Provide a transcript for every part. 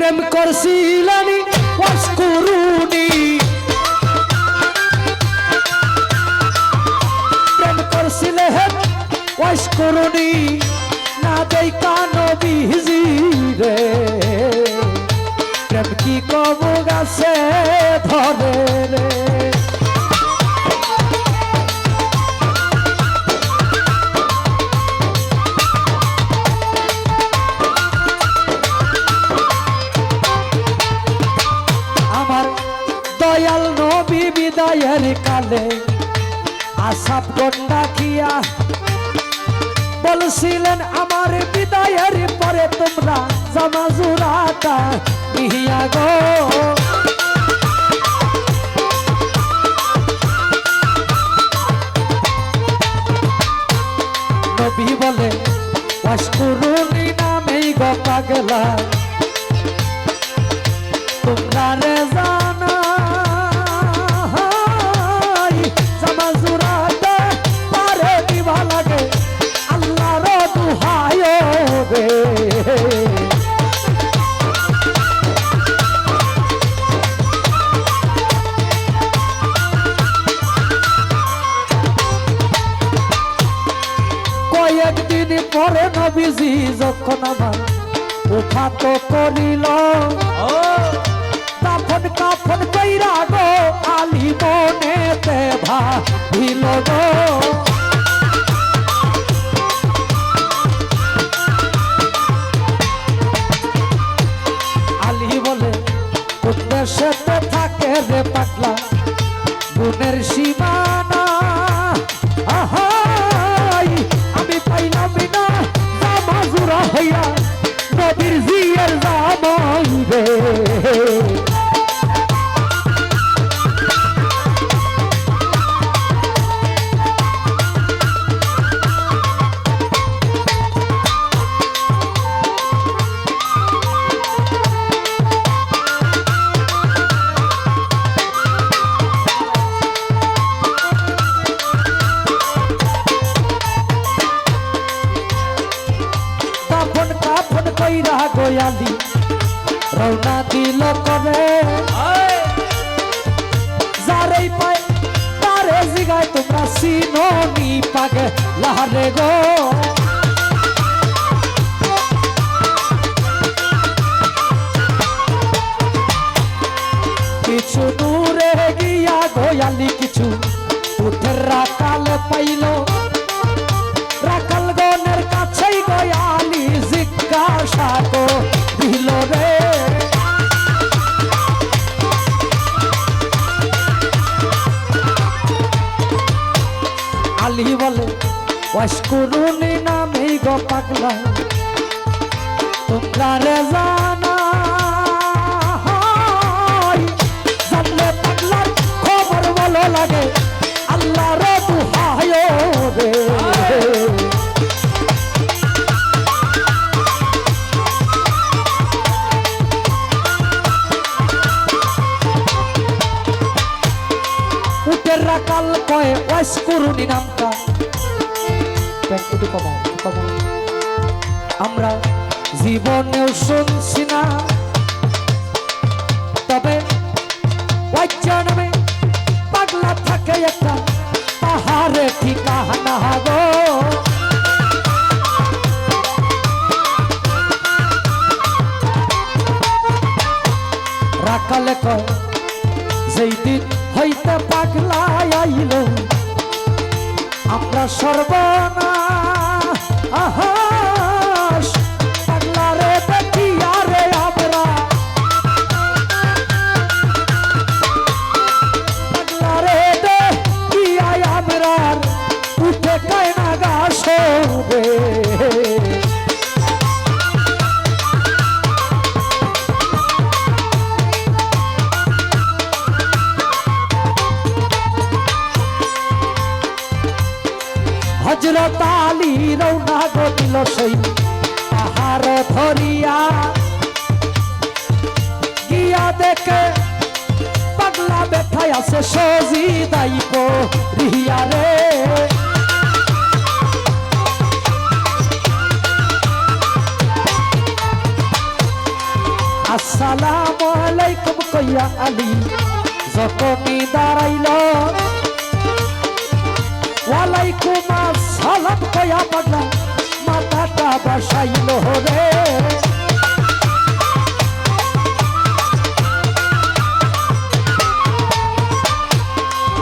প্রেম করছিলেন ওয়াস করুনি। প্রেম করছিলেন ওয়াস করুনি। না দেই কানো বিহিজি রে। প্রেম কি কব গাছে ধরে রে? বিদায়ের কালে আসাপ গন্ডা খিয়া বলছিলেন, আমার বিদায়ের পরে তোমরা জামাজুরাটা ইহিয়া গো। নবী বলে অস্কুরুনি নামেই গো পাগলা। তোমরা রে রওনা দিল করে যারেই পায়, তারে জিগায় তোমরা সিনোনি পাগে। লাহারে গো। কিছু দূরে গিয়া গোয়ালি কিছু উঠের রাকাল পাইল। তোমরা জানা জানলে লাগে। আল্লাহ রে দুহায় রে উটের রাকাল। আমরা জীবনেও শুনছি না। তবে নামে পাগলা থাকে একটা পাহাড়ে ঠিকানা গো। রাখালে কয়, যেই দিন হইতে পাগলা আইল, আমরা সর্বনা আহাস হজরত আলী রৌনা গদিল সেই পাহাড় ধরিয়া। গিয়া দেখে পাগলা বেঠায় আছে সজি দাইব রিয়া রে। আস আসসালাম আলাইকুম কইয়া আলী যখনই দাঁড়াইল? ওয়ালাইকুম আসসালাম কইয়া পাগলা মাথাটা বাসাইল রে।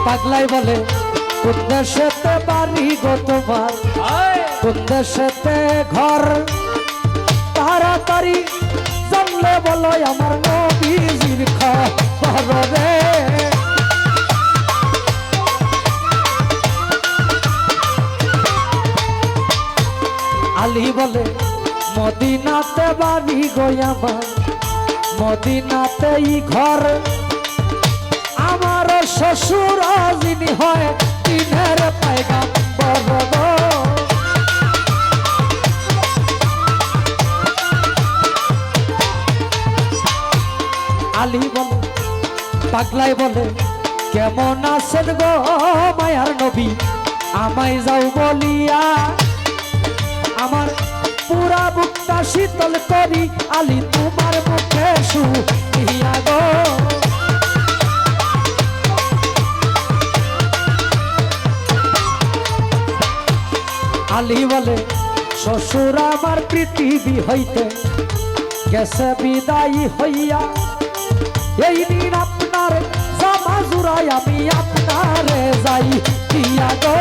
পাগলাই বলে কোন দেশেতে বাড়ি গো তোমার? কোন দেশেতে ঘর? তাড়াতাড়ি জানলে বলো আমার নবীজির খবর রে। আলী বলে, মদিনাতে বাড়ি গো আমার মদিনাতেই ঘর। আমার শ্বশুর যিনি হয় দিনের পায়গাম বড় আলী বলে, পাগলাই বলে, কেমন আছেন গো মায়ার নবী? আমায় যাও বলিয়া আমার পুরা বুকটা শীতল করি, আলী তোমার মুখে শুয়া গো। আলী বলে, শ্বশুর আমার পৃথিবী হইতে গেছে বিদায়ী হইয়া। এই দিন আপনার জামা জুড়াই আমি আপনারে যাই দিয়া গো।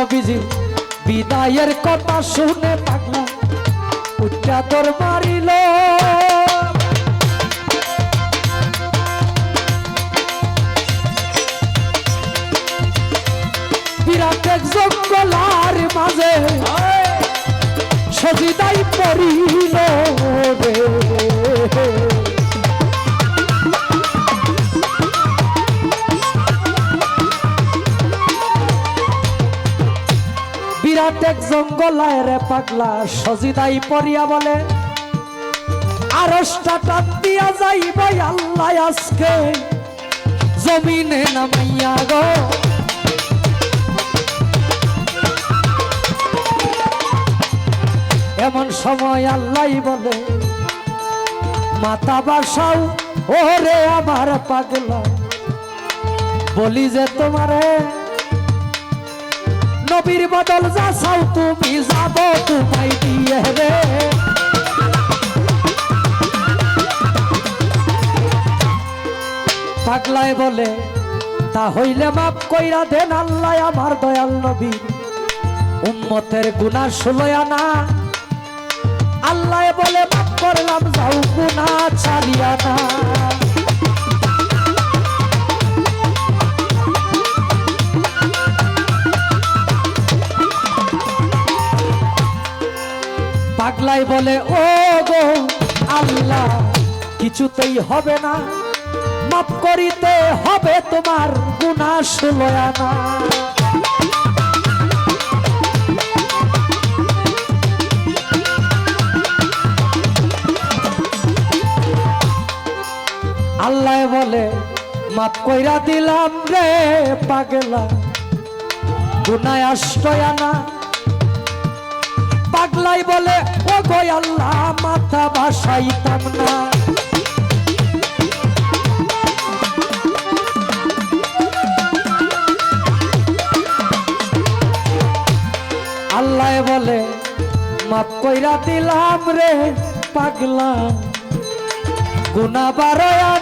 নবীজি বিদায়ের কথা শুনে পাগলা উচ্চা তোর মারিল। বিরাট এক জঙ্গলার মাঝে সজিদাই পড়িল। এক জঙ্গলায় রে পাগলা, সজিদাই পড়িয়া বলে আরসটা টান দিয়া যাইব আল্লাহ আজকে, জমিনে নামাইয়া গো। এমন সময় আল্লাহ বলে, মাতা বাসাও, ওরে আমার পাগলা, বলি যে তোমারে নবীর বদল যা চাও তুমি যাব, তোমায় দিয়ে রে পাগলায় বলে, তা হইলে মাপ কইরা দেন আল্লাহ আমার দয়াল নবী। উম্মতের গুনাহ ষোলয়া না আল্লাহ বলে, মাফ করলাম, যাও গুনা ছাড়িয়া না। পাগলাই বলে, ও গো, আল্লাহ, কিছুতেই হবে না। মাফ করিতে হবে তোমার গুনা ষোলয়া না আল্লাহ বলে মাপ কইরা দিলাম রে পাগলা, গুনায় আষ্টয়া না পাগলাই বলে গো আল্লাহ মাথা বাসাইতাম না আল্লাহ বলে মাপ কইরা দিলাম রে পাগলা গুনা বারয়ানা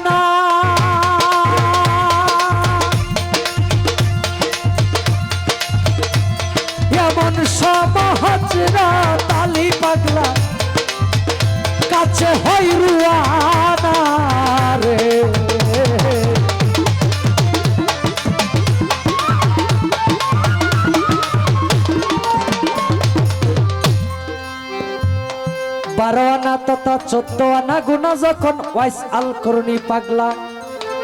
সমাজরা বারো আনা তথা চোদ্দ আনা গুণা যখন ওয়াইস আল করুনি পাগলা,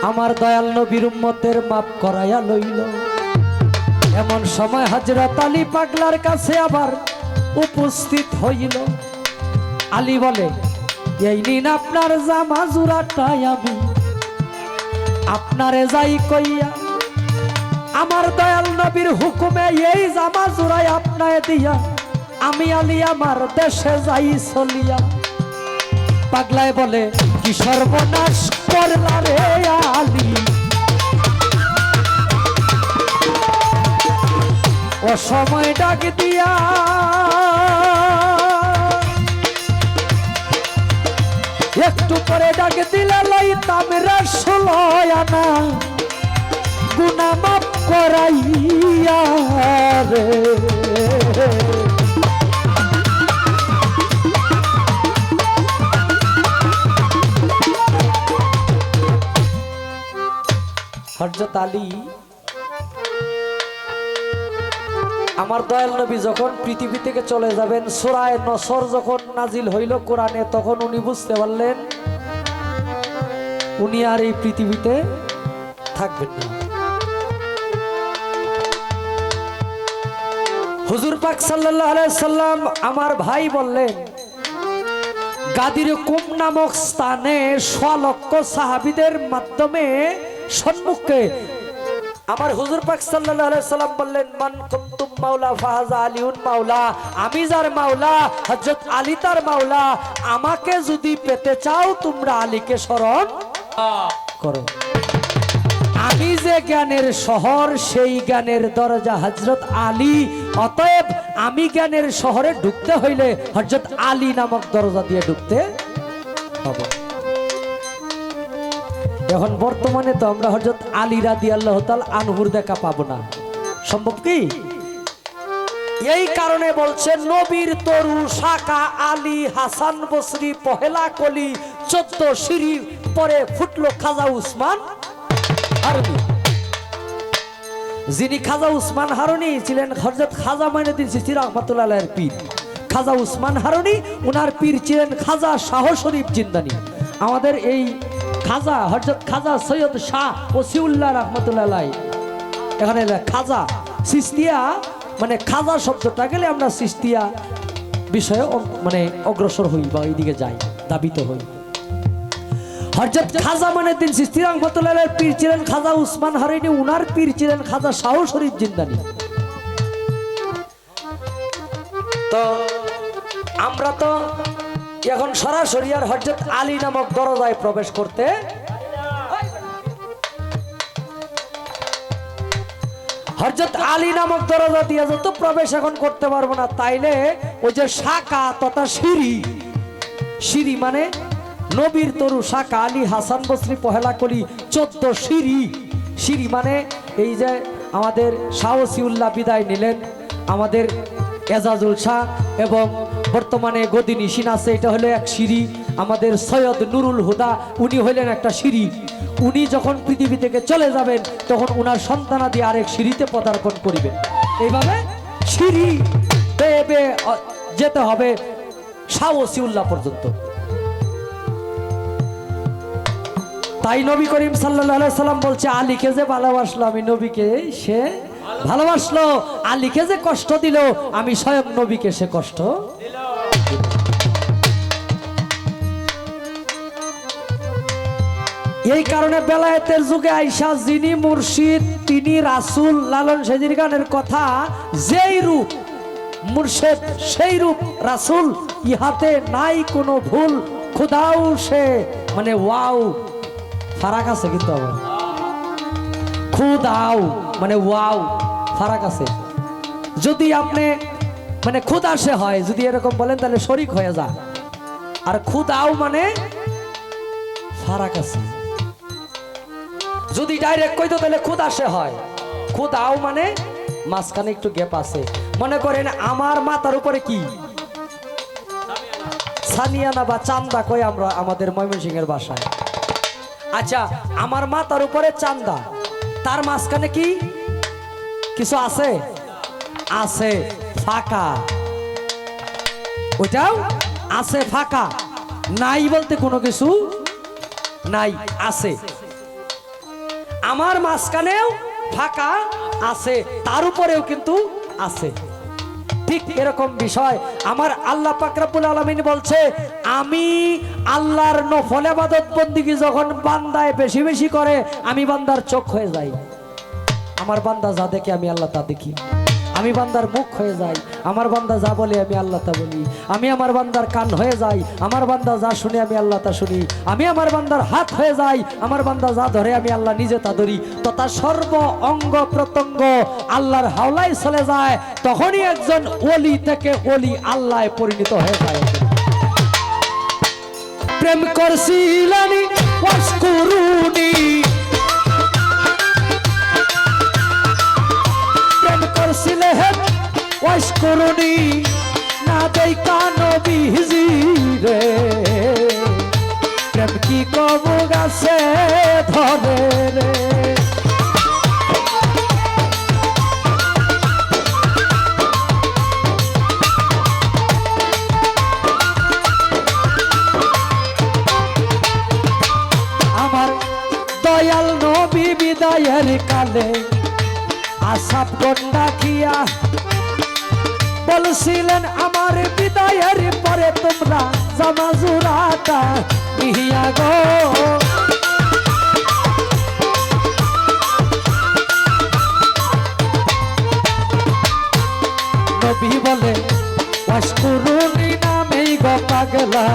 আমার দয়াল নবীর উম্মতের মাপ করাইয়া লইল। এমন সময় হাজরত আলী পাগলার কাছে আবার উপস্থিত হইল। আলী বলে, এই নিন আপনার জামা জুরাটাই আমি। আপনারে যাই কইয়া, আমার দয়াল নবীর হুকুমে এই জামা জোড়াই আপনায় দিয়া, আমি আলী আমার দেশে যাই চলিয়া। পাগলায় বলে, কি সর্বনাশ করলা রে আলী? ও সময় ডাক দিয়া। একটু পরে ডাক দিলে লইতাম রে ষোলয় আনা। গুনা মাপ করাইয়া রে। হরজত আলী আমার দয়াল নবী যখন পৃথিবী থেকে চলে যাবেন, সোরায় নসর যখন নাজিল হইল কোরআনে, তখন উনি বুঝতে পারলেন, উনি আর এই পৃথিবীতে থাকবেন না। হুজুর পাক আলাইহি সাল্লাম আমার ভাই বললেন, গাদির কুম নামক স্থানে স্বলক্ষ সাহাবিদের মাধ্যমে সম্মুখে। আমার হুজুর পাক আলাইহি সাল্লাম বললেন, মান কুনতুম মাওলা ফাহাজা আলিউন মাওলা, আমি যার মাওলা, হযরত আলী তার মাওলা, আমাকে যদি পেতে চাও তোমরা আলীকে স্মরণ করো। আমি যে জ্ঞানের শহর, সেই জ্ঞানের দরজা হজরত আলী। অতএব আমি জ্ঞানের শহরে ঢুকতে হইলে হজরত আলী নামক দরজা দিয়ে ঢুকতে হবে। এখন বর্তমানে তো আমরা হজরত আলী রাদি আল্লাহ আনহুর দেখা পাবো না। সম্ভব কি? এই কারণে বলছে, নবীর তরু শাখা আলী হাসান বসরি পহেলা কলি, চোদ্দ সিঁড়ি পরে ফুটলো খাজা উসমান যিনি খাজা উসমান হারুনি ছিলেন হজরত খাজা মাইনুদ্দিন সিসি রহমতুল্লাহ পীর। খাজা উসমান হারুনি ওনার পীর ছিলেন খাজা শাহ শরীফ জিন্দানি। আমাদের এই খাজা হজরত খাজা সৈয়দ শাহ ওসিউল্লাহ রহমতুল্লাহ এখানে খাজা সিস্তিয়া মানে খাজা শব্দটা গেলে আমরা সিস্তিয়া বিষয়ে মানে অগ্রসর হই বা এইদিকে যাই, দাবিত হই। হরজত খাজা মানে দিন সিস্তি রহমতুল্লাহ পীর ছিলেন খাজা উসমান হারিনি, উনার পীর ছিলেন খাজা শাহ শরীফ জিন্দানি। তো আমরা তো এখন সরাসরি আর হরজত আলী নামক দরজায় প্রবেশ করতে হরজত আলী নামক দরজা দিয়ে যত প্রবেশ এখন করতে পারব না, তাইলে ওই যে শাখা তথা সিঁড়ি। সিঁড়ি মানে নবীর তরু শাখা, আলী হাসান বসরি পহেলা কলি, চোদ্দ সিঁড়ি। সিঁড়ি মানে এই যে আমাদের শাহসিউল্লাহ বিদায় নিলেন আমাদের এজাজুল শাহ এবং বর্তমানে গদি নিশিন আছে, এটা হলো এক সিঁড়ি। আমাদের সৈয়দ নুরুল হুদা, উনি হইলেন একটা সিঁড়ি। উনি যখন পৃথিবী থেকে চলে যাবেন, তখন উনার সন্তানাদি আরেক সিঁড়িতে পদার্পণ করিবেন। এইভাবে সিঁড়ি বেয়ে যেতে হবে শাহসিউল্লাহ পর্যন্ত। তাই নবী করিম সাল্লাহ সাল্লাম বলছে, আলীকে যে ভালোবাসলো, আমি নবীকে সে ভালোবাসলো। আলীকে যে কষ্ট দিল, আমি স্বয়ং নবীকে সে কষ্ট এই কারণে বেলায়েতের যুগে আইসা যিনি মুর্শিদ, তিনি রাসুল, লালন সেজির গানের কথা, যেই রূপ, মুর্শেদ, সেই রূপ, রাসুল, ইহাতে নাই কোনো ভুল। খুদাও সে মানে ওয়াও, ফারাক আছে কিন্তু আবার। খুদাও মানে ওয়াও, ফারাক আছে। যদি আপনি মানে খুদ আসে হয়, যদি এরকম বলেন তাহলে শরিক হয়ে যা। আর খুদাও মানে ফারাক আছে। যদি ডাইরেক্ট কইতো তাহলে খুদ আসে হয়। খুদ আও মানে মাঝখানে একটু গ্যাপ আছে। মনে করেন আমার মাথার উপরে কি? সানিয়ানা বা চান্দা কই আমরা আমাদের ময়মনসিংহের বাসায়? আচ্ছা আমার মাথার উপরে চান্দা। তার মাঝখানে কি? কিছু আছে? আছে, ফাঁকা। ওইটাও আছে, ফাঁকা। নাই বলতে কোনো কিছু নাই, আছে। আমার মাঝখানেও ফাঁকা আছে, তার উপরেও কিন্তু আছে। ঠিক এরকম বিষয়। আমার আল্লাহ পাকরাবুল আলমিন বলছে, আমি আল্লাহর নফল আবাদত বন্দিগি যখন বান্দায় বেশি বেশি করে, আমি বান্দার চোখ হয়ে যাই। আমার বান্দা যা দেখে আমি আল্লাহ তা দেখি। আমি বান্দার মুখ হয়ে যাই, আমার বান্দা যা বলে আমি আল্লাহ তা বলি। আমি আমার বান্দার কান হয়ে যাই, আমার বান্দা যা শুনে আমি আল্লাহ তা শুনি। আমি আমার বান্দার হাত হয়ে যাই, আমার বান্দা যা ধরে আমি আল্লাহ নিজে তা ধরি। তথা সর্ব অঙ্গ প্রত্যঙ্গ আল্লাহর হাওলায় চলে যায়, তখনই একজন ওলি থেকে ওলি আল্লাহ পরিণত হয়ে যায়। প্রেম করছিলানি ওয়াস করুনি ওয়াস করুনি, না দেই বিহি রে। প্রেম কি কব গাছে ধরে রে? দয়াল নবী বিদায়ের কালে আসাপ গন্ডা খিয়া বলছিলেন আমার বিদায়ের পরে তোমরা জামাজুরাটা ইহিয়া গো। নবী বলে ওয়াশকুরুনি নামেই গো পাগলা।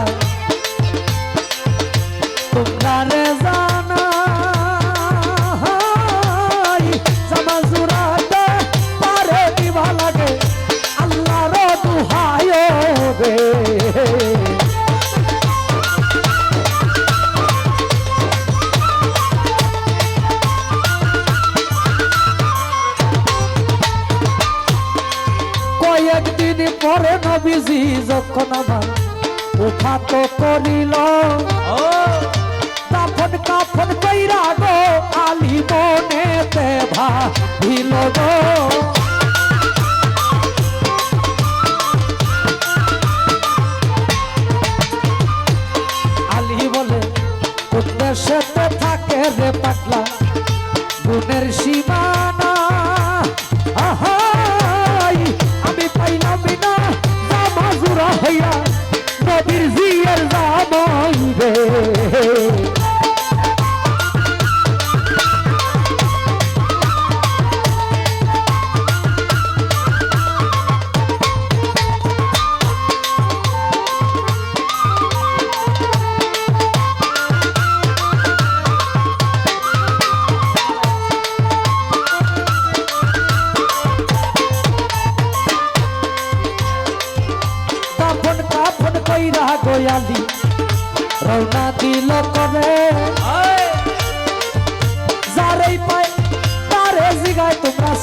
যখন আমার উঠাত করিল। কাফন কাফন কইরা গো আলি মনেতে ভাবিল গো। আলী বলে উদ্দেশ্যতে থাকে রে পাগলা, গুণের সীমানা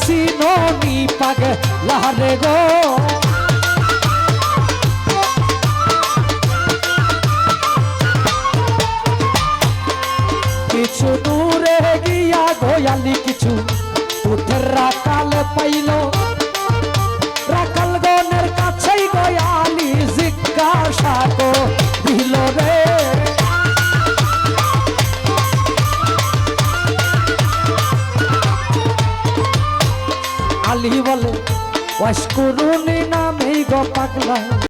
সিনোনি পাগে লাহারে গো।